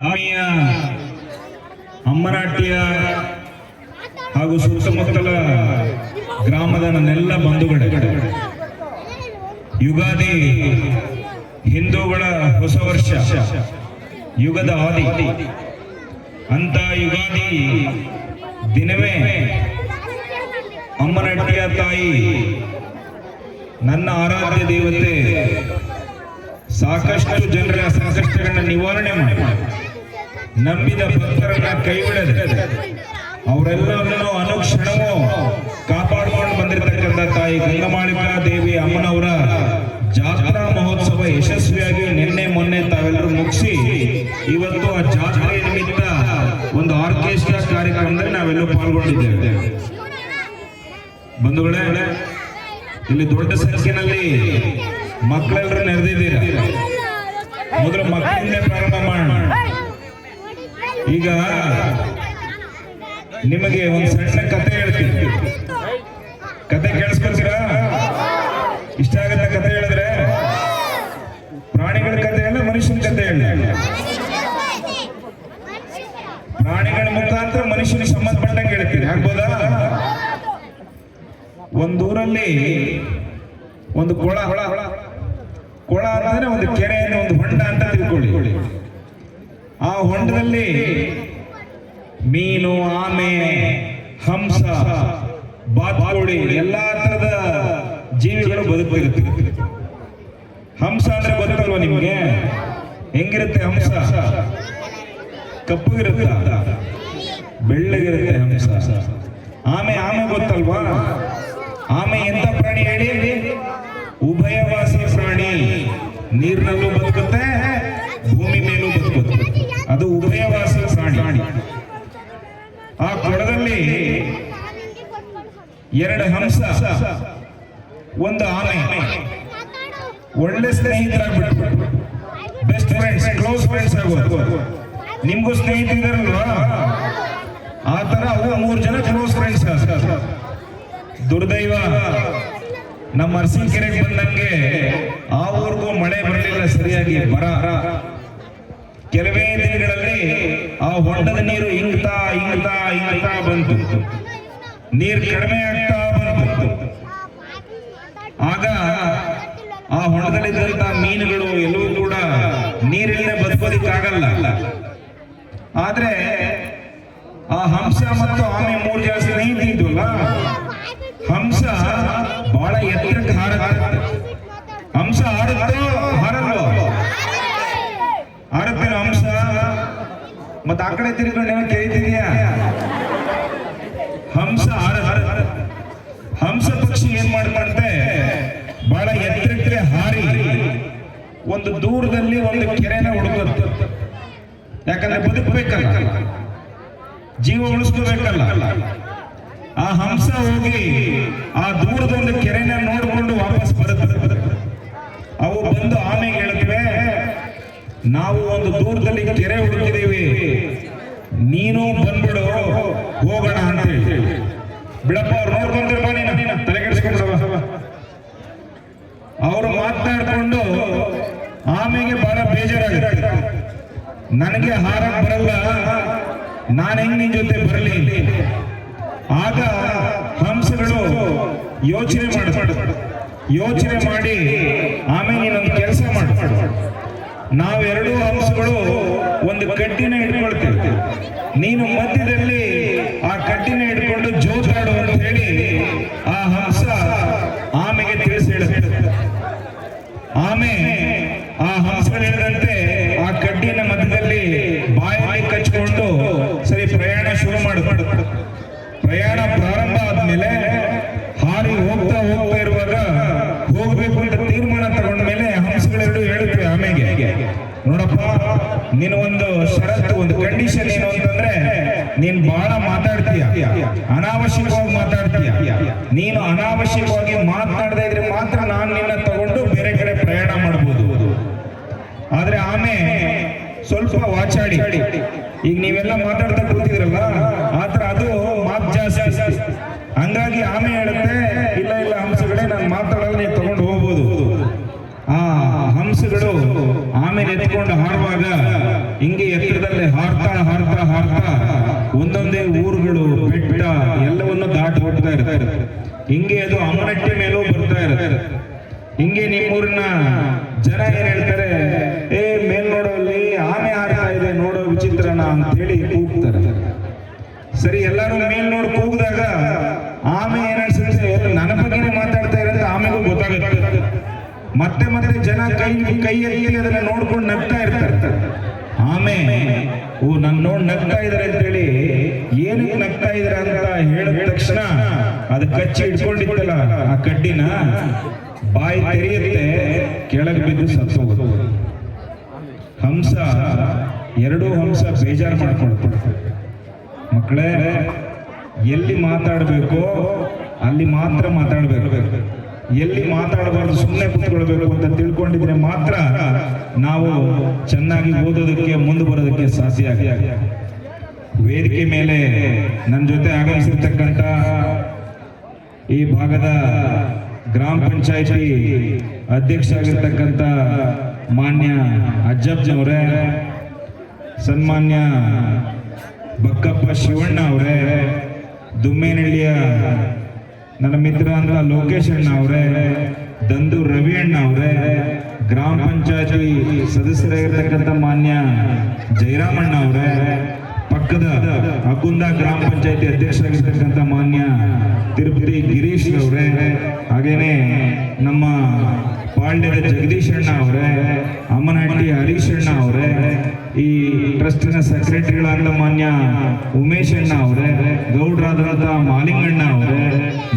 ಆಮೆಯ ಅಮ್ಮನಾಟಿಯ ಹಾಗೂ ಸುತ್ತಮುತ್ತಲ ಗ್ರಾಮದ ನನ್ನೆಲ್ಲ ಬಂಧುಗಳೇ, ಯುಗಾದಿ ಹಿಂದೂಗಳ ಹೊಸ ವರ್ಷ, ಯುಗದ ಆದಿ. ಅಂತ ಯುಗಾದಿ ದಿನವೇ ಅಮ್ಮನಟ್ಟಿಯ ತಾಯಿ, ನನ್ನ ಆರಾಧ್ಯ ದೇವತೆ ಸಾಕಷ್ಟು ಜನರ ಸಂಕಷ್ಟಗಳನ್ನ ನಿವಾರಣೆ ಮಾಡಿ. ನಂಬಿದ ಭಕ್ತರನ್ನ ಕೈ ಬಿಡದೆ ಅವರೆಲ್ಲರನ್ನು ಅನುಕ್ಷಣವೂ ಕಾಪಾಡಿಕೊಂಡು ಬಂದಿರತಕ್ಕಂಥ ತಾಯಿ ಗಂಗಮಾಳಿಕಾ ದೇವಿ ಅಮ್ಮನವರ ಜಾತ್ರಾ ಮಹೋತ್ಸವ ಯಶಸ್ವಿಯಾಗಿ ನಿನ್ನೆ ಮೊನ್ನೆ ತಾವೆಲ್ಲರೂ ಮುಗಿಸಿ ಇವತ್ತು ಆ ಜಾತ್ರೆ ನಿಮಿತ್ತ ಒಂದು ಆರ್ಕೆಸ್ಟ್ರಾ ಕಾರ್ಯಕ್ರಮದಲ್ಲಿ ನಾವೆಲ್ಲರೂ ಪಾಲ್ಗೊಂಡಿದ್ದೇವೆ. ಬಂಧುಗಳೇ, ಇಲ್ಲಿ ದೊಡ್ಡ ಸಂಖ್ಯೆನಲ್ಲಿ ಮಕ್ಕಳೆಲ್ಲರೂ ನೆರೆದಿದ್ದೀರ? ಮೊದಲು ಮಕ್ಕಳಿಂದ ಪ್ರಾರಂಭ ಮಾಡೋಣ. ಈಗ ನಿಮಗೆ ಒಂದು ಸಣ್ಣ ಕತೆ ಹೇಳ್ತೀನಿ. ಕತೆ ಕೇಳಿಸ್ಕೊಳ್ತೀರಾ ಇಷ್ಟ ಆಗತ್ತ ಕತೆ ಹೇಳಿದ್ರೆ ಪ್ರಾಣಿಗಳ ಕತೆ ಅಲ್ಲ, ಮನುಷ್ಯನ ಕತೆ ಹೇಳಿ. ಪ್ರಾಣಿಗಳ ಮುಖಾಂತರ ಮನುಷ್ಯನಿಗೆ ಸಂಬಂಧಪಟ್ಟಂಗೆ ಹೇಳ್ತೀನಿ. ಆಗ್ಬೋದಾ ಒಂದೂರಲ್ಲಿ ಒಂದು ಕೊಳ ಹೊಳ ಕೊಳ ಅಂತಂದ್ರೆ ಒಂದು ಕೆರೆ ಒಂದು ಹೊಂಡ ಅಂತ ಹೊಂಡದಲ್ಲಿ ಮೀನು, ಆಮೆ, ಹಂಸ, ಬಾತುಕೋಳಿ, ಎಲ್ಲಾ ತರದ ಜೀವಿಗಳು ಬದುಕಿರುತ್ತೆ ಹಂಸ ಅಂದ್ರೆ ಗೊತ್ತಲ್ವಾ ನಿಮ್ಗೆ? ಹೆಂಗಿರುತ್ತೆ ಹಂಸ? ಕಪ್ಪಗಿರುತ್ತೆ? ಬೆಳ್ಳಗಿರುತ್ತೆ ಹಂಸ. ಆಮೆ ಆಮೆ ಗೊತ್ತಲ್ವಾ? ಆಮೆ ಎಂತ ಪ್ರಾಣಿ ಹೇಳಿ? ಉಭಯವಾಸಿ ಪ್ರಾಣಿ. ನೀರಿನಲ್ಲೂ ಬದುಕುತ್ತೆ. ಅದು ಉಭಯವಾಸಿ ಪ್ರಾಣಿ. ಆ ಕೊಡದಲ್ಲಿ ಎರಡು ಹಂಸ, ಒಂದು ಆನೆ. ಒಳ್ಳೆ ಸ್ನೇಹಿತರಾಗ್ಬಿಟ್ಟು ಬೆಸ್ಟ್ ಫ್ರೆಂಡ್ಸ್ ಕ್ಲೋಸ್ ಫ್ರೆಂಡ್ಸ್ ಆಗೋದು. ನಿಮ್ಗೂ ಸ್ನೇಹಿತರಿದಾರಲ್ವಾ ಆ ತರ ಅವು ಮೂರು ಜನ ಕ್ಲೋಸ್ ಫ್ರೆಂಡ್ಸ್ ದುರ್ದೈವ, ನಮ್ಮ ಅರಸೀಕೆರೆಗೆ ಬಂದಂಗೆ ಆ ಊರಿಗೂ ಮಳೆ ಬರಲಿಲ್ಲ, ಸರಿಯಾಗಿ ಬರ. ಕೆಲವೇ ದಿನಗಳಲ್ಲಿ ಆ ಹೊಂಡದ ನೀರು ಇಂಗ್ತಾ ಇಂಗ್ತಾ ಇಂಗ್ತಾ ಬಂತು. ನೀರು ಕಡಿಮೆ ಆಗ್ತಾ ಬಂತು. ಆಗ ಆ ಹೊಂಡದಲ್ಲಿದ್ದಂತ ಮೀನುಗಳು ಎಲ್ಲವೂ ಕೂಡ ನೀರಿಲ್ಲದೆ ಬದುಕೋದಿಕ್ಕಾಗಲ್ಲ. ಆದ್ರೆ ಆ ಹಂಸ ಮತ್ತು ಆಮೆ ಮೂರು ಜನ ಸ್ನೇಹಿತ ಇದ್ವಲ್ಲ ಹಂಸ ಬಹಳ ಎತ್ತರಕ್ಕೆ ಹಾರುತ್ತೆ ಹಂಸ ಹಾರುತ್ತೋ ಹಾರಲ್ವೋ ಹಾರುತ್ತೇನೋ ಹಂಸ ಮತ್ತೆ ಆ ಕಡೆ ತಿರುಗಿಕೊಂಡು ಏನೋ ಕೇಳ್ತಿದ್ಯಾ ಹಂಸ ಹಂಸ ಪಕ್ಷಿ ಏನ್ ಮಾಡ್ತಂತೆ? ಬಹಳ ಎತ್ತರಕ್ಕೆ ಹಾರಿ. ಒಂದು ದೂರದಲ್ಲಿ ಒಂದು ಕೆರೆನ ಹುಡುಕುತ್ತೆ. ಯಾಕಂದ್ರೆ ಬದುಕಬೇಕಲ್ಲ. ಜೀವ ಉಳಿಸ್ಕೋಬೇಕಲ್ಲ. ಆ ಹಂಸ ಹೋಗಿ ಆ ದೂರದ ಒಂದು ಕೆರೆನ ನೋಡಿಕೊಂಡು ವಾಪಸ್ ಬರುತ್ತೆ ಅವು ಬಂದು ಆಮೆಗೆ ಹೇಳ್ತಿವೆ ನಾವು ಒಂದು ದೂರದಲ್ಲಿ ಕೆರೆ ಹುಡುಕಿದೀವಿ ನೀನು ಬಂದ್ಬಿಡು, ಹೋಗೋಣ ಅಂತ ಹೇಳಿ ಬಿಡಪ್ಪ, ಅವ್ರು ನೋಡ್ಕೊಂಡಿರಪ್ಪ ನೀನು ನೀನು. ತಲೆ ಕೆಡಿಸ್ಕೊಂಡ್ಬಿಡವ ಅವರು ಮಾತನಾಡ್ಕೊಂಡು ಆಮೆಗೆ ಬಹಳ ಬೇಜಾರಾಗಿದೆ ನನಗೆ ಹಾರ ಬರಲ್ಲ. ನಾನು ಹೆಂಗ್ ನಿನ್ ಜೊತೆ ಬರಲಿ? ಆಗ ಹಂಸಗಳು ಯೋಚನೆ ಮಾಡ. ಯೋಚನೆ ಮಾಡಿ ಆಮೇಲೆ ನೀನೊಂದು ಕೆಲಸ ಮಾಡು. ನಾವೆರಡೂ ಹಂಸಗಳು ಒಂದು ಕಟ್ಟಿನ ಇಟ್ಕೊಳ್ತೀವಿ ನೀನು ಮಧ್ಯದಲ್ಲಿ ಆ ಕಟ್ಟಿನ ಹಿಡ್ಕೊಂಡು ಜೋತಾಡು ಅಂತ ಹೇಳಿ ಆ ಹಂಸ ಆಮೆಗೆ ತಿಳಿಸಿ ಹೇಳುತ್ತೆ. ಆಮೆ ಆ ಹಂಸಗಳು ಹೇಳಿದಂತೆ ಆ ಕಡ್ಡಿನ ಮಧ್ಯದಲ್ಲಿ ಬಾಯಲ್ಲಿ ಕಚ್ಕೊಂಡು ಸರಿ ಪ್ರಯಾಣ ಶುರು ಮಾಡು ಪ್ರಯಾಣ ಪ್ರಾರಂಭ ಆದ್ಮೇಲೆ ಹಾರಿ ಹೋಗ್ತಾ ಹೋಗ್ತಾ ಇರುವಾಗ ಹೋಗ್ಬೇಕು ಅಂತ ತೀರ್ಮಾನ ತಗೊಂಡ ಮೇಲೆ ಹಂಸಗಳೆರಡು ಹೇಳುತ್ತವೆ ಆಮೆಗೆ ನೋಡಪ್ಪ ನೀನು ಒಂದು ಷರತ್ತು ಒಂದು ಕಂಡೀಷನ್ ಏನು ಅಂತಂದ್ರೆ ನೀನ್ ಬಹಳ ಮಾತಾಡ್ತೀಯ ಅನಾವಶ್ಯಕವಾಗಿ ಮಾತಾಡ್ತೀಯ ನೀನು ಅನಾವಶ್ಯಕವಾಗಿ ಮಾತನಾಡದೇ ಇದ್ರೆ ಮಾತ್ರ ನಾನು ನಿನ್ನ ತಗೊಂಡು ಬೇರೆ ಕಡೆ ಪ್ರಯಾಣ ಮಾಡಬಹುದು ಆದ್ರೆ ಆಮೆ ಸ್ವಲ್ಪ ವಾಚಾಡಿ ಈಗ ನೀವೆಲ್ಲ ಮಾತಾಡ್ತಾ ಕೂತಿದ್ರಲ್ಲ ಆತರ ಅದು ಮಾತು ಜಾಸ್ತಿ ಹಂಗಾಗಿ ಆಮೆ ಹೇಳುತ್ತೆ ಇಲ್ಲ ಇಲ್ಲ ಹಂಸಗಳೇ ನಾನು ಮಾತಾಡಲ್ಲ ನೀವು ತಗೊಂಡು ಹೋಗ್ಬೋದು ಆ ಹಂಸಗಳು ಆಮೇಲೆ ಎತ್ಕೊಂಡು ಹಾರುವಾಗ ಹಿಂಗೆ ಎತ್ತರದಲ್ಲಿ ಹಾರ್ತಾ ಹಾರ್ತಾ ಹಾರ್ತಾ ಒಂದೊಂದೇ ಊರುಗಳು ಬೆಟ್ಟ ಎಲ್ಲವನ್ನು ದಾಟಿ ಹೋಗ್ತಾ ಇರ್ತಾರೆ ಹಿಂಗೆ ಅದು ಅಮ್ಮನಟ್ಟಿ ಮೇಲೂ ಬರ್ತಾ ಇರುತ್ತೆ. ಹಿಂಗೆ ನಿಮ್ಮೂರಿನ ಜನ ಏನ್ ಹೇಳ್ತಾರೆ, ಏ, ಮೇಲ್ ನೋಡೋಲ್ಲಿ ಆನೆ ಹಾರ್ತಾ ಇದೆ, ನೋಡೋ ವಿಚಿತ್ರನ ಅಂತ ಹೇಳಿ ಕೂಗ್ತಾರೆ. ಸರಿ, ಎಲ್ಲಾರು ಮೇಲ್ ನೋಡಿ ಕೂಗಿದಾಗ ಆಮೆ ಏನ್ ಅನ್ಸುತ್ತೆ? ನನ್ನ ಬಗ್ಗೆನೇ ಮಾತಾಡ್ತಾ ಇರೋದು ಆಮೆಗೂ ಗೊತ್ತಾಗುತ್ತೆ. ಮತ್ತೆ ಮತ್ತೆ ಜನ ಕೈ ಕೈ ಎತ್ತಿ ಅದನ್ನ ನೋಡ್ಕೊಂಡು ನಗ್ತಾ ಇರ್ತಾರೆ. ಆಮೇಲೆ ಓ, ನನ್ ನೋಡ್ ನಗ್ತಾ ಇದಾರೆ ಅಂತ ಹೇಳಿ ಏನಕ್ಕೆ ನಗ್ತಾ ಇದಾರೆ ಅಂತ ಹೇಳಿದ ತಕ್ಷಣ ಅದು ಕಚ್ಚಿ ಇಟ್ಕೊಂಡಿತ್ತಲ್ಲ ಆ ಕಡ್ಡಿನ, ಬಾಯಿ ತೆರೆಯುತ್ತೆ, ಕೆಳಗೆ ಬಿದ್ದು ಸತ್ತು ಹೋಗುತ್ತೆ ಹಂಸ, ಎರಡೂ ಹಂಸ ಬೇಜಾರು ಮಾಡ್ಕೊಳ್ತಾರೆ ಮಕ್ಕಳೇ, ಎಲ್ಲಿ ಮಾತಾಡಬೇಕು ಅಲ್ಲಿ ಮಾತ್ರ ಮಾತಾಡಬೇಕು. ಎಲ್ಲಿ ಮಾತಾಡಬಾರ್ದು ಸುಮ್ಮನೆ ಕುತ್ಕೊಳ್ಬೇಕು ಅಂತ ತಿಳ್ಕೊಂಡಿದ್ರೆ ಮಾತ್ರ ನಾವು ಚೆನ್ನಾಗಿ ಓದೋದಕ್ಕೆ, ಮುಂದೆ ಬರೋದಕ್ಕೆ ಸಾಧ್ಯ ಆಗುತ್ತೆ ವೇದಿಕೆ ಮೇಲೆ ನನ್ನ ಜೊತೆ ಆಗಮಿಸಿರ್ತಕ್ಕಂಥ ಈ ಭಾಗದ ಗ್ರಾಮ ಪಂಚಾಯತಿ ಅಧ್ಯಕ್ಷ ಆಗಿರ್ತಕ್ಕಂಥ ಮಾನ್ಯ ಅಜ್ಜಪ್ಪನವರೇ, ಸನ್ಮಾನ್ಯ ಬಕ್ಕಪ್ಪ ಶಿವಣ್ಣ ಅವರೇ ದುಮ್ಮೇನಹಳ್ಳಿಯ ನನ್ನ ಮಿತ್ರ ಅಂದ್ರ ಲೋಕೇಶ್ ಅಣ್ಣ ಅವರೇ, ದಂದು ರವಿ ಅಣ್ಣ ಅವರೇ, ಗ್ರಾಮ ಪಂಚಾಯತಿ ಸದಸ್ಯರಾಗಿರ್ತಕ್ಕಂಥ ಮಾನ್ಯ ಜಯರಾಮಣ್ಣ ಅವರೇ, ಪಕ್ಕದ ಅಕುಂದ ಗ್ರಾಮ ಪಂಚಾಯತಿ ಅಧ್ಯಕ್ಷರಾಗಿರ್ತಕ್ಕಂಥ ಮಾನ್ಯ ತಿರುಪತಿ ಗಿರೀಶ್ ಅವರೇ, ಹಾಗೇನೆ ನಮ್ಮ ಪಾಳ್ಯದ ಜಗದೀಶ್ ಅಣ್ಣ ಅವರೇ, ಅಮ್ಮನಹಟ್ಟಿ ಹರೀಶ್ ಅಣ್ಣ ಅವರೇ ಈ ಟ್ರಸ್ಟಿನ ಸೆಕ್ರೆಟರಿಗಳಾದ ಮಾನ್ಯ ಉಮೇಶ್ ಅಣ್ಣ ಅವರೇ, ಗೌಡ್ರಾದಂಥ ಮಾಲಿಂಗಣ್ಣ ಅವರೇ,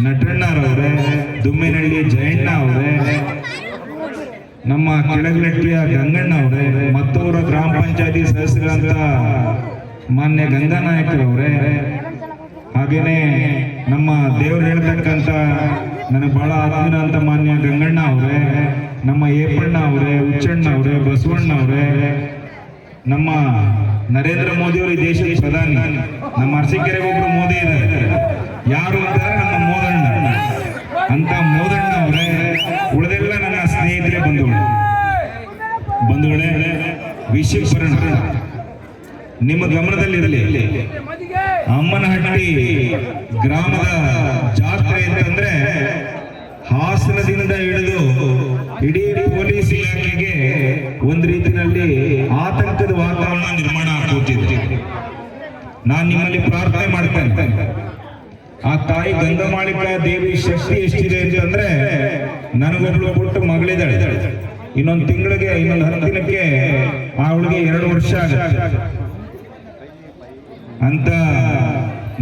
ನಟಣ್ಣರವರೇ ದುಮ್ಮೇನಹಳ್ಳಿ ಜಯಣ್ಣ ಅವರೇ, ನಮ್ಮ ಕೆಳಗಲಟ್ಟಿಯ ಗಂಗಣ್ಣ ಅವರೇ, ಮತ್ತವರ ಗ್ರಾಮ ಪಂಚಾಯತಿ ಸದಸ್ಯರಂತ ಮಾನ್ಯ ಗಂಗಾನಾಯಕರವರೇ ಹಾಗೇನೆ ನಮ್ಮ ದೇವರು ಹೇಳ್ತಕ್ಕಂಥ ನನಗೆ ಬಹಳ ಆತ್ಮೀಯ ಅಂತ ಮಾನ್ಯ ಗಂಗಣ್ಣ ಅವರೇ, ನಮ್ಮ ಏಪಣ್ಣ ಅವರೇ, ಹುಚ್ಚಣ್ಣ ಅವರೇ, ಬಸವಣ್ಣ ಅವರೇ ನಮ್ಮ ನರೇಂದ್ರ ಮೋದಿ ಅವರು ಈ ದೇಶದ ಪ್ರಧಾನಿ. ನಮ್ಮ ಅರಸೀಕೆರೆಗೆ ಒಬ್ರು ಮೋದಿ ಇದ್ದಾರೆ. ಯಾರು ಅಂತಾರೆ ನಮ್ಮ ಮೋದಣ್ಣ. ಅಂತ ಮೋದಣ್ಣ ಅವರೇ ಉಳಿದೆಲ್ಲ ನನ್ನ ಸ್ನೇಹಿತರೆ ಬಂಧುಗಳು. ಬಂಧುಗಳೇ ವಿಶ್ವೇಶ್ವರಣ ನಿಮ್ಮ ನಿಮ್ಮ ಗಮನದಲ್ಲಿರಲಿ. ಅಮ್ಮನಹಟ್ಟಿ ಗ್ರಾಮದ ಜಾತ್ರೆ ಅಂತಂದ್ರೆ ಹಾಸನದಿಂದ ಹಿಡಿದು ಇಡೀ ಪೊಲೀಸ್ ಇಲಾಖೆಗೆ ಒಂದು ರೀತಿಯಲ್ಲಿ ಆತಂಕದ ವಾತಾವರಣ ನಿರ್ಮಾಣ ಆಗೋತಿದೆ ನಾನು ನಿಮ್ಮಲ್ಲಿ ಪ್ರಾರ್ಥನೆ ಮಾಡ್ತೇನೆ ಆ ತಾಯಿ ಗಂಗಮಾಳಿಕಾ ದೇವಿ ಶಕ್ತಿ ಎಷ್ಟಿದೆ ಅಂತಂದ್ರೆ ನನಗೊಬ್ಳು ಕೊಟ್ಟು ಮಗಳಿದ್ದಾಳೆ. ಇನ್ನೊಂದು ತಿಂಗಳಿಗೆ, ಇನ್ನೊಂದು ಹತ್ತು ದಿನಕ್ಕೆ ಆ ಹುಡುಗಿ ಎರಡು ವರ್ಷ ಅಂತ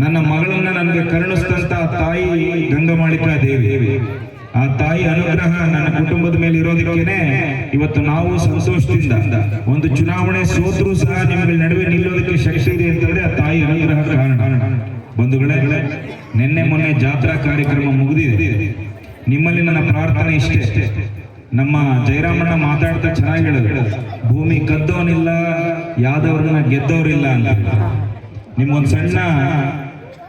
ನನ್ನ ಮಗಳನ್ನ ನನಗೆ ಕರುಣಿಸಿದಂತ ತಾಯಿ ಗಂಗಮಾಳಿಕಾ ದೇವಿ. ಆ ತಾಯಿ ಅನುಗ್ರಹ ನನ್ನ ಕುಟುಂಬದ ಮೇಲೆ ಇರೋದಕ್ಕೇನೆ ಇವತ್ತು ನಾವು ಸಂತೋಷದಿಂದ ಒಂದು ಚುನಾವಣೆ ಸೋತರೂ ಸಹ ನಿಮಗೆ ನಡುವೆ ನಿಲ್ಲೋದಕ್ಕೆ ಶಕ್ತಿ ಇದೆ ಅಂತಂದ್ರೆ ಆ ತಾಯಿ ಅನುಗ್ರಹ ಕಾರಣ. ಬಂಧುಗಳೇ, ನಿನ್ನೆ ಮೊನ್ನೆ ಜಾತ್ರಾ ಕಾರ್ಯಕ್ರಮ ಮುಗಿದಿದೆ. ನಿಮ್ಮಲ್ಲಿ ನನ್ನ ಪ್ರಾರ್ಥನೆ ಇಷ್ಟೇ. ನಮ್ಮ ಜಯರಾಮಣ್ಣ ಮಾತಾಡ್ತಾ ಚೆನ್ನಾಗಿ ಹೇಳಿದ್ರು ಭೂಮಿ ಕದ್ದವನಿಲ್ಲ ಯಾವ್ದವ್ರನ್ನ ಗೆದ್ದವರಿಲ್ಲ ಅಂತ. ನಿಮ್ಮೊಂದು ಸಣ್ಣ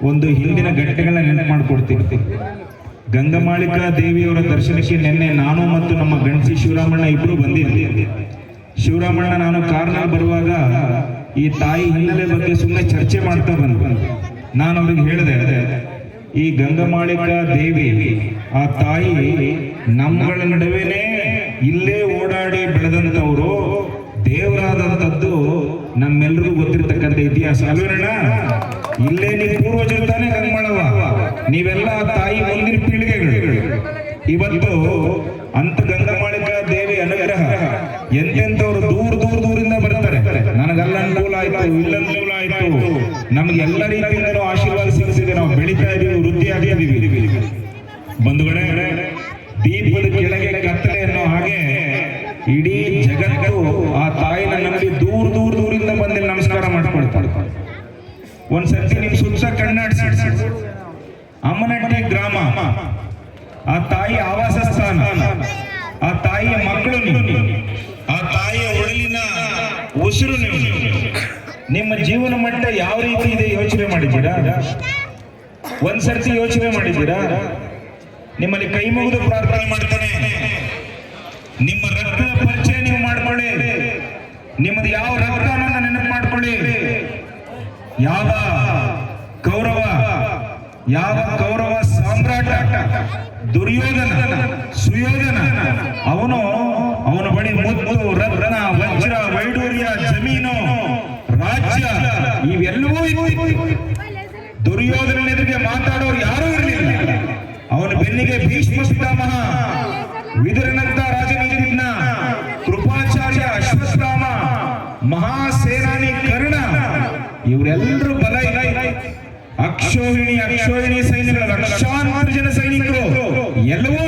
ಒಂದು ಹಿಂದಿನ ಘಟನೆಗಳನ್ನ ನೆನಪು ಮಾಡಿಕೊಡ್ತೀನಿ. ಗಂಗಮಾಳಿಕಾ ದೇವಿಯವರ ದರ್ಶನಕ್ಕೆ ನಿನ್ನೆ ನಾನು ಮತ್ತು ನಮ್ಮ ಗಣಸಿ ಶಿವರಾಮಣ್ಣ ಇಬ್ರು ಬಂದಿದ್ದೆ ಶಿವರಾಮಣ್ಣ, ನಾನು ಕಾರ್ನಲ್ಲಿ ಬರುವಾಗ ಈ ತಾಯಿ ಹಿನ್ನೆಲೆ ಬಗ್ಗೆ ಸುಮ್ಮನೆ ಚರ್ಚೆ ಮಾಡ್ತಾ ಬಂದು ನಾನು ಅವ್ರಿಗೆ ಹೇಳಿದೆ, ಈ ಗಂಗಮಾಳಿಕಾ ದೇವಿ, ಆ ತಾಯಿ ನಮ್ಮಗಳ ನಡುವೆನೆ ಇಲ್ಲೇ ಓಡಾಡಿ ಬೆಳೆದಂತವ್ರು ದೇವರಾದಂಥದ್ದು ನಮ್ಮೆಲ್ರಿಗೂ ಗೊತ್ತಿರ್ತಕ್ಕಂಥ ಇತಿಹಾಸ. ಅಲ್ವೇನಣ್ಣ ಇಲ್ಲೇ ನೀವು ಪೂರ್ವಜರು ತಾನೇ ಗಂಗಮಾಳವ ನೀವೆಲ್ಲ ತಾಯಿ ಮುಂದಿನ ಪೀಳಿಗೆಗಳು. ಇವತ್ತು ಅಂತ ಗಂಗಮಾಳಿಕಾ ದೇವಿ ಅನುಗ್ರಹ ಎಂತೆಂಥವ್ರು ದೂರ ದೂರ ದೂರಿಂದ ಬರ್ತಾರೆ. ನನಗಲ್ಲ ಅನುಕೂಲ ಆಯ್ತು ಇಲ್ಲ ಅನುಕೂಲ ಆಯ್ತು. ನಮ್ಗೆ ಎಲ್ಲ ನೀವು. ನಿಮ್ಮ ಜೀವನ ಮಟ್ಟ ಯಾವ ರೀತಿ ಇದೆ ಯೋಚನೆ ಮಾಡಿದ್ದೀರಾ? ಒಂದ್ಸರ್ತಿ ಯೋಚನೆ ಮಾಡಿದ್ದೀರಾ? ನಿಮ್ಮಲ್ಲಿ ಕೈ ಮುಗಿದು ಪ್ರಾರ್ಥನೆ ಮಾಡ್ತಾನೆ. ನಿಮ್ಮ ರಕ್ತ ಪರಿಚಯ ನೀವು ಮಾಡ್ಕೊಳ್ಳಿ. ನಿಮ್ಮದು ಯಾವ ರಕ್ತ ಮಾಡ್ಕೊಳ್ಳಿ. ಯಾವ ಕೌರವ ಯಾವ ಸಾಮ್ರಾಟ ದುರ್ಯೋಧನ, ಸುಯೋಧನ, ಅವನು ಅವನ ಬಳಿ ಮುದ್ದು ರತ್ನ, ವಜ್ರ, ವೈಡೂರ್ಯ, ಜಮೀನು, ರಾಜ್ಯ ಇವೆಲ್ಲವೂ ದುರ್ಯೋಧನ ಎದುರಿಗೆ ಮಾತಾಡೋರು ಯಾರೂ ಇರಲಿಲ್ಲ. ಅವನ ಬೆನ್ನಿಗೆ ಭೀಷ್ಮ ಪಿತಾಮಹ ವಿದುರನಂತ ರಾಜನಿಗಿದ್ನ ಕೃಪಾಚಾರ್ಯ ಅಶ್ವತ್ಥಾಮ, ಮಹಾಸೇನಾನಿ ಕರ್ಣ, ಇವರೆಲ್ಲರೂ ಬಲ ಇಲ್ಲ ಅಕ್ಷೋಹಿಣಿ ಅಕ್ಷೋಹಿಣಿ ಸೈನ್ಯಗಳ ಲಕ್ಷಾಂತರ ಜನ ಸೈನಿಕರು. ಎಲ್ಲವೂ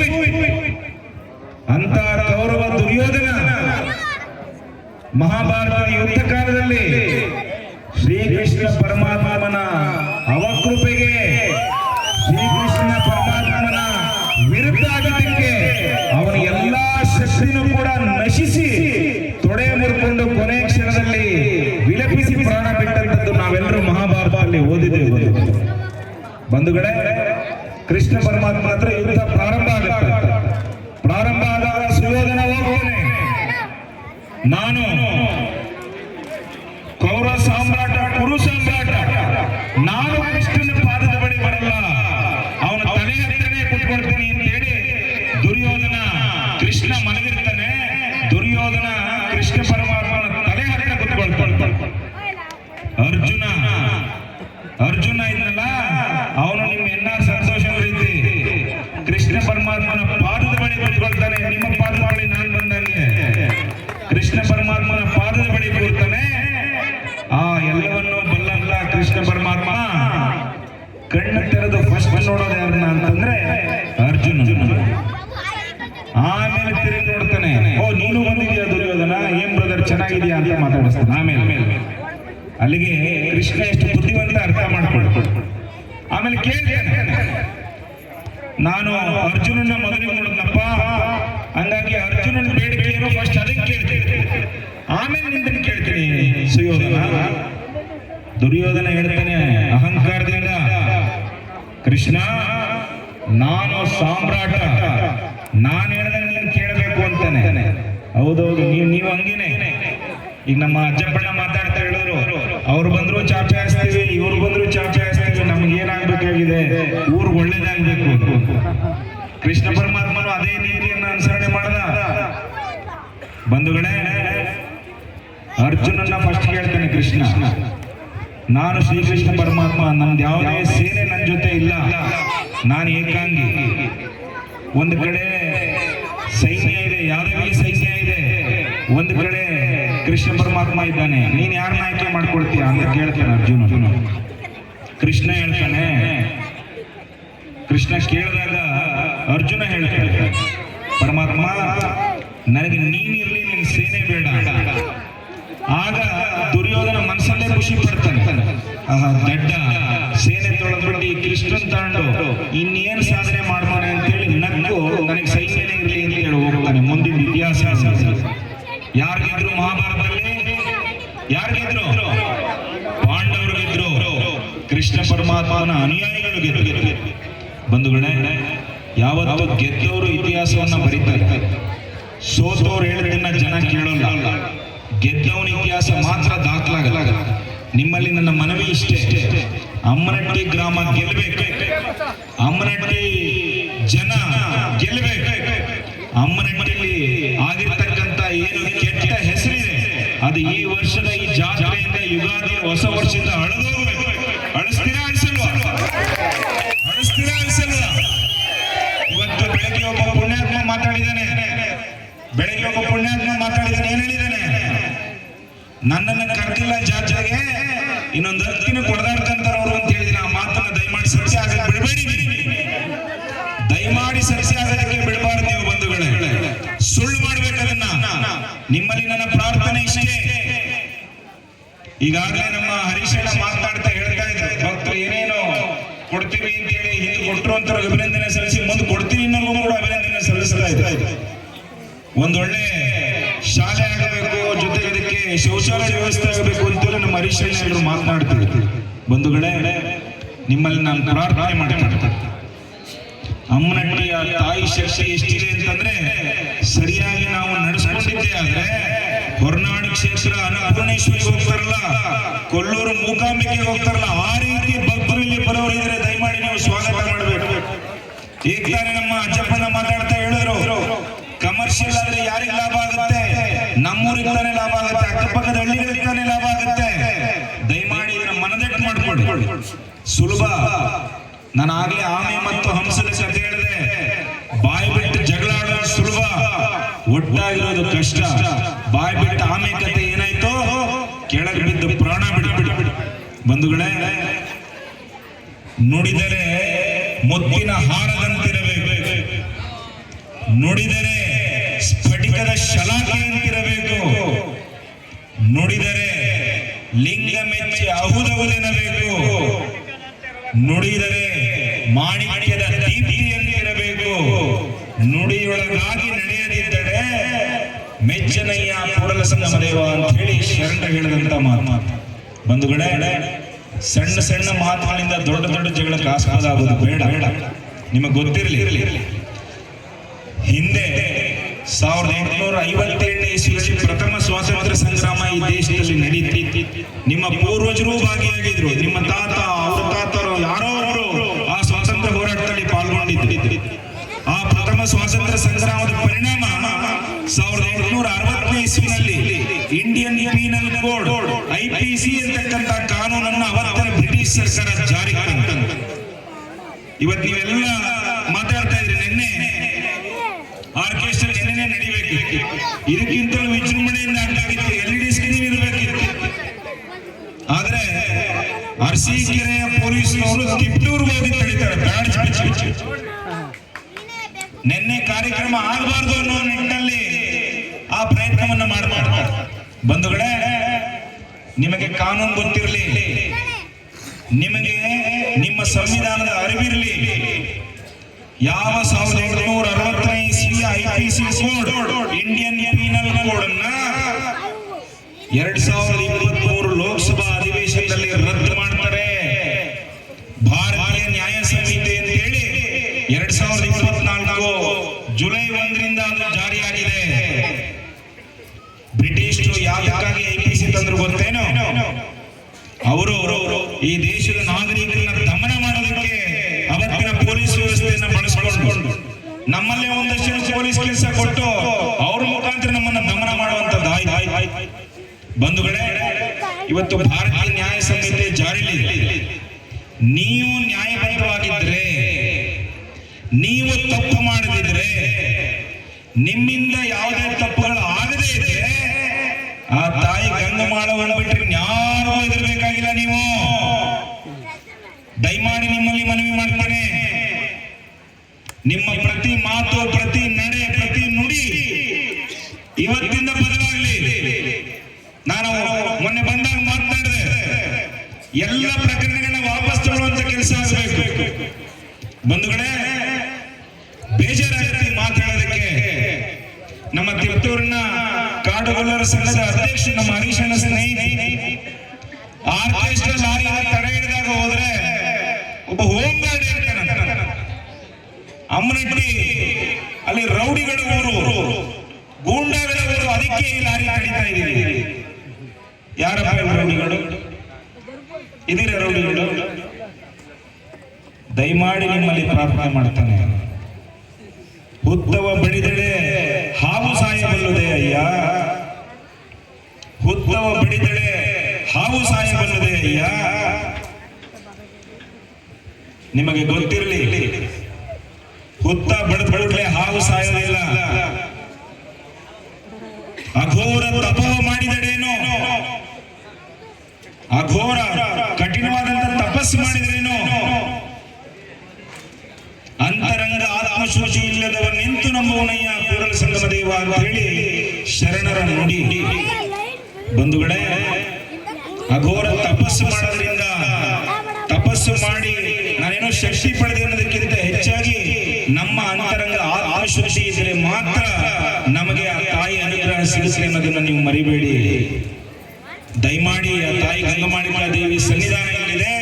ಅಂತ ಕೌರವ ದುರ್ಯೋಧನ ಮಹಾಭಾರತ ಯುದ್ಧ ಕಾಲದಲ್ಲಿ ಶ್ರೀಕೃಷ್ಣ ಪರಮಾತ್ಮನ ಅವಕೃಪೆಗೆ ಶ್ರೀಕೃಷ್ಣ ಪರಮಾತ್ಮನ ವಿರುದ್ಧ ಆಗಿದ್ದಕ್ಕೆ ಅವನ ಎಲ್ಲಾ ಶಕ್ತಿನೂ ಕೂಡ ನಶಿಸಿ ತೊಡೆ ಮುರ್ಕೊಂಡು ಕೊನೆ ಕ್ಷಣದಲ್ಲಿ ವಿಲಪಿಸಿ ಪ್ರಾಣ ಬಿಟ್ಟಂತದ್ದು ನಾವೆಲ್ಲರೂ ಮಹಾಭಾರತದಲ್ಲಿ ಓದಿದ್ದೇವೆ. ಬಂಧುಗಳೇ, ಕೃಷ್ಣ ಪರಮಾತ್ಮನ ನಾನು ಅಲ್ಲಿಗೆ ಕೃಷ್ಣ ಎಷ್ಟು ಬುದ್ಧಿವಂತ ಅರ್ಥ ಮಾಡ್ಕೊಂಡು ಆಮೇಲೆ ಕೇಳ್ತೇನೆ ನಾನು ಅರ್ಜುನನ ಮೊದಲಿಗೆ ನೋಡಿದ್ನಪ್ಪ ಹಂಗಾಗಿ ಅರ್ಜುನನ ಬೇಡಿಕೆ ಏನೋ ಫಸ್ಟ್ ಅದಕ್ಕೆ ಕೇಳ್ತೀನಿ ಆಮೇಲೆ ನಿಂದನ್ನು ಕೇಳ್ತೀನಿ ಸುಯೋಧನ ದುರ್ಯೋಧನ ಹೇಳ್ತಾನೆ ಅಹಂಕಾರದಿಂದ ಕೃಷ್ಣ ನಾನು ಸಾಮ್ರಾಟ ನಾನು ಹೇಳ್ದಂಗೆ ನೀನು ಕೇಳಬೇಕು ಅಂತಾನೆ ಹೌದೌದು ನೀವು ನೀವು ಹಂಗೇನೆ ಈಗ ನಮ್ಮ ಅಜ್ಜಪ್ಪಣ್ಣ ಮಾತಾಡ್ತಾ ಹೇಳಿದ್ರು ಅವ್ರು ಬಂದ್ರು ಚಾಚೆ ಹಾಸ್ತೀವಿ ಇವ್ರು ಬಂದ್ರು ಚಾಚೆ ಹಾಸ್ತೀವಿ ನಮ್ಗೆ ಏನಾಗ್ಬೇಕಾಗಿದೆ ಊರು ಒಳ್ಳೇದಾಗ್ಬೇಕು ಕೃಷ್ಣ ಪರಮಾತ್ಮನು ಅದೇ ನೀತಿಯನ್ನು ಅನುಸರಣೆ ಮಾಡದ. ಬಂಧುಗಳೇ, ಅರ್ಜುನನ್ನ ಫಸ್ಟ್ ಕೇಳ್ತಾನೆ ಕೃಷ್ಣ. ನಾನು ಶ್ರೀಕೃಷ್ಣ ಪರಮಾತ್ಮ ನಮ್ದು ಯಾವುದೇ ಸೇನೆ ನನ್ನ ಜೊತೆ ಇಲ್ಲ. ನಾನು ಏಕಾಂಗಿ. ಒಂದು ಕಡೆ ಸೈನ್ಯ ಇದೆ ಯಾದವಿ ಸೈನ್ಯ ಇದೆ. ಒಂದು ಕಡೆ ಕೃಷ್ಣ ಪರಮಾತ್ಮ ಇದ್ದಾನೆ. ನೀನ್ ಯಾರನ್ನ ಆಯ್ಕೆ ಮಾಡ್ಕೊಳ್ತೀಯ ಅಂತ ಕೇಳ್ತಾನೆ ಅರ್ಜುನ ಕೃಷ್ಣ ಹೇಳ್ತಾನೆ, ಕೃಷ್ಣ ಕೇಳಿದಾಗ ಅರ್ಜುನ ಹೇಳ್ತಾನೆ, ಪರಮಾತ್ಮ, ನನಗೆ ನೀನಿರ್ಲಿ, ನಿನ್ ಸೇನೆ ಬೇಡ. ಆಗ ದುರ್ಯೋಧನ ಮನಸ್ಸಲ್ಲೇ ಖುಷಿ ಪಡ್ತಾನೆ ದಡ್ಡ, ಸೇನೆ ತೊಳೆದ್ಬಿಟ್ಟು ಈ ಕೃಷ್ಣನ್ ತಗೊಂಡು ಇನ್ನೇನ್ ಸಾಧನೆ ಮಾಡ್ತಾನೆ ಅಂತೇಳಿ ಹೇಳಿ ನನಗೆ ಸೈನ್ಯನೇ ಇರಲಿ ಅಂತ ಹೇಳಿ ಹೋಗ್ತಾನೆ ಮುಂದಿನ ಇತಿಹಾಸ ಯಾರಿಗಿದ್ರು ಮಹಾಭಾರತದಲ್ಲಿ? ಯಾರಿಗಿದ್ರು? ಪಾಂಡವರು ಗೆದ್ರು ಕೃಷ್ಣ ಪರಮಾತ್ಮನ ಅನುಯಾಯಿಗಳು ಗೆದ್ರು. ಬಂಧುಗಳೇ ಯಾವತ್ತು ಗೆದ್ದವರು ಇತಿಹಾಸವನ್ನ ಬರೀತಾರೆ ಸೋತವ್ರು ಹೇಳಿದ್ದನ್ನ ಜನ ಕೇಳೋಲ್ಲ. ಗೆದ್ದವನ ಇತಿಹಾಸ ಮಾತ್ರ ದಾಖಲಾಗಲ್ಲ. ನಿಮ್ಮಲ್ಲಿ ನನ್ನ ಮನವಿ ಇಷ್ಟೇ. ಅಮ್ಮನಟ್ಟಿ ಗ್ರಾಮ ಗೆಲ್ಲಬೇಕು ಅಮ್ಮನಟ್ಟಿ ಜನ ಗೆಲ್ಲಬೇಕು ಅಮ್ಮನಟ್ಟಿಯಲ್ಲಿ ಆಗಿರ್ತಕ್ಕಂತ ಏನು ಕೆಟ್ಟ ಹೆಸರಿದೆ, ಅದು ಈ ವರ್ಷದ ಈ ಜಾತ್ರೆಯಿಂದ ಯುಗಾದಿ ಹೊಸ ವರ್ಷದಿಂದ ಅಳದೋಗ್ಬೇಕು. ಅಳಿಸ್ತೀರಾ? ಮಾತಾಡಿದ್ದಾನೆ. ಬೆಳಗ್ಗೆ ಒಬ್ಬ ಪುಣ್ಯಾತ್ಮ ಮಾತಾಡಿದ್ದಾನೆ. ಏನ್ ಹೇಳಿದ್ದಾನೆ? ನನ್ನನ್ನು ಕರ್ತಿಲ್ಲ ಜಾತ್ರೆಗೆ ಇನ್ನೊಂದು ಹತ್ತಿನ ಕೊಡದಾಡ್ಕಂತಾರ ಅವರು ಅಂತ ಹೇಳಿದಿನ. ಆ ಮಾತನ್ನ ದಯಮಾಡಿ ಸತ್ಯ ಆಗಕ್ಕೆ ಬಿಡಬೇಡಿ. ದಯಮಾಡಿ ಸತ್ಯ ಆಗಲಿಕ್ಕೆ ಬಿಡಬಾರ್ದು ನೀವು ಬಂಧುಗಳೇ. ಸುಳ್ಳು ಮಾಡ್ಬೇಕದನ್ನ. ನಿಮ್ಮಲ್ಲಿ ನನ್ನ ಪ್ರಾರ್ಥನೆ ಇಷ್ಟೇ. ಈಗಾಗಲೇ ನಮ್ಮ ಹರೀಶಣ್ಣ ಮಾತನಾಡ್ತಾ ಹೇಳ್ತಾ ಇದ್ರು. ಭಕ್ತರು ಏನೇನು ಕೊಡ್ತೀವಿ ಅಂತ ಹೇಳಿ ಹಿಂದೆ ಕೊಟ್ಟರು ಅಂತ ಅಭಿನಂದನೆ ಸಲ್ಲಿಸಿ, ಮುಂದೆ ಕೊಡ್ತೀನಿ ಅನ್ನೋರ್ಗೂ ಕೂಡ ಅಭಿನಂದನೆ ಇದ್ರು ಒಂದೊಳ್ಳೆ ಶಾಲೆ ಆಗಬೇಕು, ಜೊತೆಗೆ ಇದಕ್ಕೆ ಶೌಚಾಲಯ ವ್ಯವಸ್ಥೆ ಆಗಬೇಕು ಅಂತೇಳಿ ನಮ್ಮ ಹರೀಶ್ ಅವರು ಮಾತನಾಡ್ತಿರ್ತೀವಿ ಬಂಧುಗಳೇ, ನಿಮ್ಮಲ್ಲಿ ನಾನು ಪ್ರಾರ್ಥನೆ ಮಾಡ್ತಾ ಅಮ್ಮನಟ್ಟಿಯ ತಾಯಿ ಶಕ್ತಿ ಎಷ್ಟಿದೆ ಅಂತಂದ್ರೆ, ಸರಿಯಾಗಿ ನಾವು ನಡೆಸ್ಕೊಂಡಿದ್ದೆ ಆದ್ರೆ, ಹೊರನಾಡು ಕ್ಷೇತ್ರ ಅರುಣೇಶ್ವರಿ ಹೋಗ್ತಾರಲ್ಲ, ಕೊಲ್ಲೂರು ಮೂಕಾಂಬಿಕೆ ಹೋಗ್ತಾರಲ್ಲ, ಆ ರೀತಿ ಭಕ್ತರು ಇಲ್ಲಿ ಬರೋರು ಇದ್ರೆ ದಯಮಾಡಿ ನೀವು ಸ್ವಾಗತ ಮಾಡಬೇಕು. ಈಗ ನಮ್ಮ ಅಜ್ಜಪ್ಪನ ಮಾತಾಡ್ತಾ ಹೇಳಿದ್ರು ಕಮರ್ಷಿಯಲ್ ಇಲ್ಲಾಂದ್ರೆ ಯಾರಿಗೆ ಲಾಭ ಆಗುತ್ತೆ? ನಮ್ಮೂರಿಂದಾನೆ ಲಾಭ ಆಗುತ್ತೆ, ಅಕ್ಕಪಕ್ಕದ ಹಳ್ಳಿಗಳಿಂದಾನೆ ಲಾಭ ಆಗುತ್ತೆ. ದಯಮಾಡಿ ಇದನ್ನ ಮನದಟ್ಟು ಮಾಡ್ಕೊಳ್ಳಿ. ಸುಲಭ. ನಾನು ಆಗ್ಲೇ ಆಮೆ ಮತ್ತು ಹಂಸದ ಕಥೆ ಹೇಳಿದೆ. ಬಾಯಿ ಬಿಟ್ಟು ಜಗಳ ಸುಲಭ. ಒಟ್ಟಾಗಿರೋದು ಕಷ್ಟ. ಬಾಯಿ ಬಿಟ್ಟು ಆಮೆ ಕತೆ ಏನಾಯ್ತು ಕೆಳಗೆ ಬಿದ್ದು ಪ್ರಾಣ ಬಿಟ್ಟು ಬಂಧುಗಳೇ, ನುಡಿದರೆ ಮುತ್ತಿನ ಹಾರದಂತಿರಬೇಕು. ನುಡಿದರೆ ನುಡಿದರೆ ಮಾಣಿಕ್ಯದ ಇರಬೇಕು. ನುಡಿಯೊಳಗಾಗಿ ನಡೆಯದಿದ್ದರೆ ಮೆಚ್ಚನಯ್ಯ ಕೂಡಲ ಸಂಗಮದೇವ ಅಂತ ಹೇಳಿ ಶರಣ ಹೇಳಿದಂತ ಮಾತು. ಬಂಧುಗಳೇ, ಸಣ್ಣ ಸಣ್ಣ ಮಾತುಗಳಿಂದ ದೊಡ್ಡ ದೊಡ್ಡ ಜಗಳ ಆಸ್ಪದ ಆಗೋದು ಬೇಡ. ನಿಮಗೆ ಗೊತ್ತಿರಲಿ, ಹಿಂದೆ ಸಾವಿರದ ಎಂಟುನೂರ ಐವತ್ತೇಳನೇ ಇಸ್ವಿಯಲ್ಲಿ ಪ್ರಥಮ ಸ್ವಾತಂತ್ರ್ಯ ಸಂಗ್ರಾಮ ಈ ದೇಶದಲ್ಲಿ ನಡೀತಿ ನಿಮ್ಮ ಪೂರ್ವಜರು ಭಾಗಿಯಾಗಿದ್ರು. ನಿಮ್ಮ ತಾತ ಅವ್ರ ತಾತರು ಯಾರೋ ಒಬ್ರು ಆ ಸ್ವಾತಂತ್ರ್ಯ ಹೋರಾಟದಲ್ಲಿ ಪಾಲ್ಗೊಂಡಿದ್ರು ಆ ಪ್ರಥಮ ಸಂಗ್ರಾಮದ ಪರಿಣಾಮ ಸಾವಿರದ ಎಂಟುನೂರ ಅರವತ್ತನೇ ಇಸ್ವಿನಲ್ಲಿ ಇಂಡಿಯನ್ ಪೀನಲ್ ಕೋಡ್ ಐಪಿಸಿ ಅಂತಕ್ಕಂಥ ಕಾನೂನನ್ನು ಅವತ್ತಿನ ಬ್ರಿಟಿಷ್ ಸರ್ಕಾರ ಜಾರಿಗೆ ತಂತು. ಇವತ್ತು ನೀವೆಲ್ಲ ಮಾತಾಡ್ತಾ ಇದ್ರಿ ನಿನ್ನೆ ಆರ್ಕೆಸ್ಟ್ರಾ ನಿನ್ನೆ ನಡಿಬೇಕು ಇದಕ್ಕಿಂತಲೂ ವಿಜೃಂಭಣೆಯಿಂದ ಆಗ್ಲಾಗಿತ್ತು ಎಲ್ ಡಿ ಸ್ಕ್ರೀನ್ ಇರಬೇಕಿತ್ತು. ಆದ್ರೆ ಅರಸೀಕೆರೆಯ ಪೊಲೀಸ್ನವರು ಕಾರ್ಯಕ್ರಮ ಆಗಬಾರ್ದು ಅನ್ನೋ ನಿಟ್ಟಿನಲ್ಲಿ ಆ ಪ್ರಯತ್ನವನ್ನ ಮಾಡಬಾರ್ದು ಬಂಧುಗಳೇ, ನಿಮಗೆ ಕಾನೂನು ಗೊತ್ತಿರಲಿ. ನಿಮಗೆ ನಿಮ್ಮ ಸಂವಿಧಾನದ ಅರಿವಿರಲಿ. ಯಾವ ಸಾವಿರದ ಅದು ಜಾರಿಯಾಗಿದೆ ಐ ಯಾವ್ದಕ್ಕಾಗಿ ಐಪಿಸಿ ತಂದ್ರು ಗೊತ್ತೇನು? ಅವರು ಈ ದೇಶದ ನಾಗರಿಕರನ್ನ ದಮನ ಮಾಡೋದಕ್ಕೆ ಅವತ್ತಿನ ಪೊಲೀಸ್ ವ್ಯವಸ್ಥೆಯನ್ನ ಬಳಸಿಕೊಂಡು, ನಮ್ಮಲ್ಲೇ ಒಂದಷ್ಟು ಜನ ಪೊಲೀಸ್ ಕೆಲಸ ಕೊಟ್ಟು ಅವ್ರ ಮುಖಾಂತರ ನಮ್ಮನ್ನ ದಮನ ಮಾಡುವಂತದ್ದು ಆಯ್ತು ಬಂಧುಗಳೇ, ಇವತ್ತು ಭಾರತೀಯ ನ್ಯಾಯ ಸಂಹಿತೆ ಜಾರಿಲಿ. ನೀವು ನ್ಯಾಯಬದ್ಧವಾಗಿದ್ರೆ ನೀವು ತಪ್ಪು ಮಾಡದಿದ್ರೆ ನಿಮ್ಮಿಂದ ಯಾವುದೇ ತಪ್ಪುಗಳು ಆಗದೇ ಇದೆ ಆ ತಾಯಿ ಗಂಗಮಾಳವನ್ನು ಬಿಟ್ಟರೆ ಯಾರು ಹೆದರ್ಬೇಕಾಗಿಲ್ಲ ನೀವು. ದಯಮಾಡಿ ನಿಮ್ಮಲ್ಲಿ ಮನವಿ ಮಾಡ್ತೇನೆ. ನಿಮ್ಮ ಪ್ರತಿ ಮಾತು, ಪ್ರತಿ ನಡೆ, ಪ್ರತಿ ನುಡಿ ಇವತ್ತಿಂದ ಬದಲಾಗಲಿ. ನಾನು ಮೊನ್ನೆ ಬಂದಾಗ ಮಾತನಾಡಿದೆ. ಎಲ್ಲ ಪ್ರಕರಣಗಳನ್ನ ವಾಪಸ್ ತಗೊಳ್ಳುವಂತ ಕೆಲಸ ಆಗಬೇಕು. ಬಂಧುಗಳೇ ಸಂಘದ ಅಧ್ಯಕ್ಷ ನಮ್ಮ ಹರೀಶನ ಸ್ನೇಹಿತ ಆರ್ಕೆಸ್ಟ್ರಾ ಲಾರಿ ತಡೆ ಹಿಡಿದಾಗ ಹೋದ್ರೆ ಒಬ್ಬ ಹೋಮ್ ಗಾರ್ಡ್ ಇರ್ತಾನೆ ಅಮ್ಮನಟ್ಟಿ, ಅಲ್ಲಿ ರೌಡಿಗಳ ಊರು ಗೂಂಡಾಗಳ ಊರು ಅದಕ್ಕೆ ಈ ಲಾರಿ ತಡಿತಾ ಇದೀವಿ. ಯಾರಪ್ಪ ರೌಡಿಗಳು? ಇದೀರ ರೌಡಿಗಳು? ದಯಮಾಡಿ ನಿಮ್ಮಲ್ಲಿ ಪ್ರಾರ್ಥನೆ ಮಾಡ್ತಾನೆ. ಹುತ್ತವ ಬಡಿದಡೆ ಹುತ್ತವ ಬಡಿದಳೆ ಹಾವು ಸಾಯಬಲ್ಲದೆ ಅಯ್ಯ. ನಿಮಗೆ ಗೊತ್ತಿರಲಿ. ಹುತ್ತ ಬಡದ ಬಡಲೆ ಹಾವು ಸಾಯೋದಿಲ್ಲ. ಅಘೋರ ತಪವ ಮಾಡಿದಡೇನು ಅಘೋರ ಕಠಿಣವಾದಂತ ತಪಸ್ಸು ಮಾಡಿದ್ರೇನು? ಅಂತರಂಗ ಆತ್ಮಶೋಷಿ ಇಲ್ಲದವ ನಿಂತು ನಂಬುವನಯ್ಯ ಕೂಡಲ ಸಂಗಮ ದೇವ ಹೇಳಿ ಶರಣರ ನುಡಿ. ಬಂಧುಗಳೇ, ಅಘೋರ ತಪಸ್ಸು ಮಾಡೋದ್ರಿಂದ ತಪಸ್ಸು ಮಾಡಿ ನಾನೇನೋ ಶಕ್ತಿ ಪಡೆದೆ ಅನ್ನೋದಕ್ಕಿಂತ ಹೆಚ್ಚಾಗಿ ನಮ್ಮ ಅಂತರಂಗ ಆತ್ಮಶುದ್ಧಿ ಇದ್ರೆ ಮಾತ್ರ ನಮಗೆ ಆ ತಾಯಿ ಅನುಗ್ರಹ ಸಿಗುತ್ತೆ ಅನ್ನೋದನ್ನ ನೀವು ಮರಿಬೇಡಿ. ದಯಮಾಡಿ ಆ ತಾಯಿ ಗಂಗಮಾಳಿಕಾ ದೇವಿ ಸನ್ನಿಧಾನ ಏನಿದೆ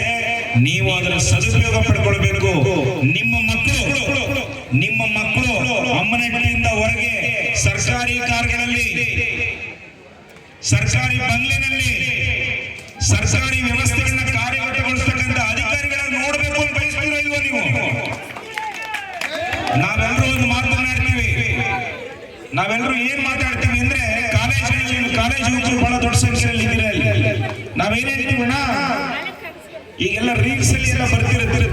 ನೀವು ಅದರ ಸದುಪಯೋಗ ಪಡ್ಕೊಳ್ಬೇಕು. ನಿಮ್ಮ ಮಕ್ಕಳು ನಾವೆಲ್ಲರೂ ಏನ್ ಮಾತಾಡ್ತೀವಿ ಅಂದ್ರೆ ಕಾಲೇಜು ಕಾಲೇಜ್ ಯುವಕರು ಬಹಳ ದೊಡ್ಡ ಸಂಖ್ಯೆಯಲ್ಲಿ ಇದ್ದೀರಾ ಇಲ್ಲಿ ನಾವೇನ್ ಹೇಳ್ತೀವಣ್ಣ ಈಗೆಲ್ಲ ರೀಲ್ಸ್ ಅಲ್ಲಿ ಎಲ್ಲ ಬರ್ತಿರತ್ತಿರ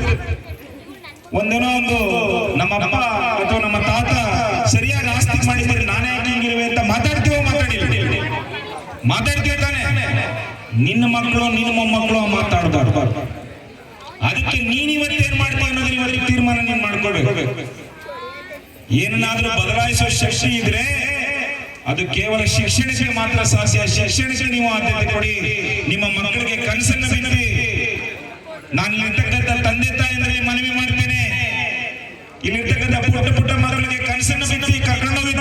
ಒಂದೇನೋ ಒಂದು ನಮ್ಮ ಅಪ್ಪ ಅಥವಾ ನಮ್ಮ ತಾತ ಸರಿಯಾಗಿ ಆಸ್ತಿ ಮಾಡಿದ್ರೆ ನಾನೇ ಹಿಂಗಿರುವೆ ಅಂತ ಮಾತಾಡ್ತೀವೋ ಮಾತಾಡಿಲ್ಲ? ಮಾತಾಡ್ತೀವಿ ತಾನೆ? ನಿನ್ನ ಮಕ್ಕಳು, ನಿನ್ನ ಮೊಮ್ಮಕ್ಕಳು ಮಾತಾಡಬಾರ್ದು ಅದಕ್ಕೆ ನೀನ್ ಇವತ್ತೇನ್ ಮಾಡ್ತೀವಿ ಅನ್ನೋದ್ರ ಇವತ್ತಿಗೆ ತೀರ್ಮಾನ ನೀನ್ ಮಾಡ್ಕೊಳ್ಬೇಕು ಏನನ್ನಾದ್ರೂ ಬದಲಾಯಿಸುವ ಶಕ್ತಿ ಇದ್ರೆ ಅದು ಕೇವಲ ಶಿಕ್ಷಣಕ್ಕೆ ಮಾತ್ರ ಸಾಧ್ಯ. ಶಿಕ್ಷಣಕ್ಕೆ ನೀವು ಆದ್ಯತೆ ಕೊಡಿ. ನಿಮ್ಮ ಮಕ್ಕಳಿಗೆ ಕನಸನ್ನು ಬಿತ್ತಿ ನಾನು ಇಲ್ಲಿರ್ತಕ್ಕಂಥ ತಂದೆ ತಾಯಿಗಳಿಗೆ ಮನವಿ ಮಾಡ್ತೇನೆ. ಇಲ್ಲಿರ್ತಕ್ಕಂಥ ಪುಟ್ಟ ಪುಟ್ಟ ಮಕ್ಕಳಿಗೆ ಕರ್ಕೊಂಡು ಬಿತ್ತಿ ಕರ್ಕೊಂಡೋಗಿ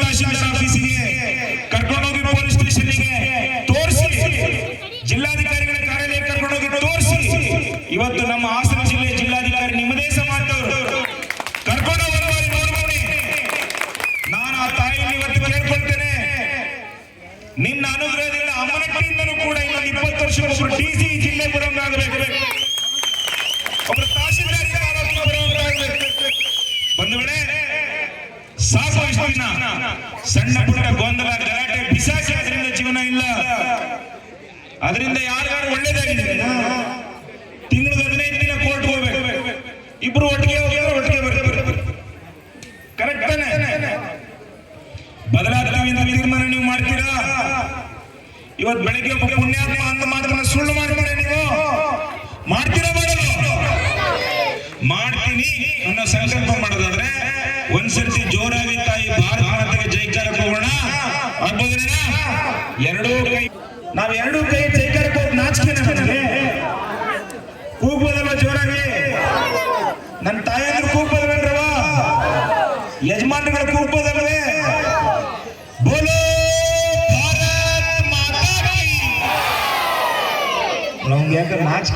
ಇವತ್ತು ಬೆಳಿಗ್ಗೆ ಒಬ್ಬ ಪುಣ್ಯಾತ್ಮ ಅಂತ ಮಾತನ್ನ ಸುಳ್ಳು ಮಾಡ್ಬೇಡಿ ನೀವು? ಮಾಡ್ತೀರಾ ಮಾಡ್ತೀನಿ ಅನ್ನೋ ಸಂಕಲ್ಪ ಮಾಡೋದಾದ್ರೆ ಒಂದ್ಸರ್ತಿ ಜೋರಾಗಿ ತಾಯಿ ಭಾರತ ಮಾತೆಗೆ ಜೈಕಾರ ಹೋಗೋಣ ಆಗ್ಬೋದೇನ ಎರಡೂ ಕೈ ನಾವ್ ಎರಡೂ ಕೈ ಭಾರತ್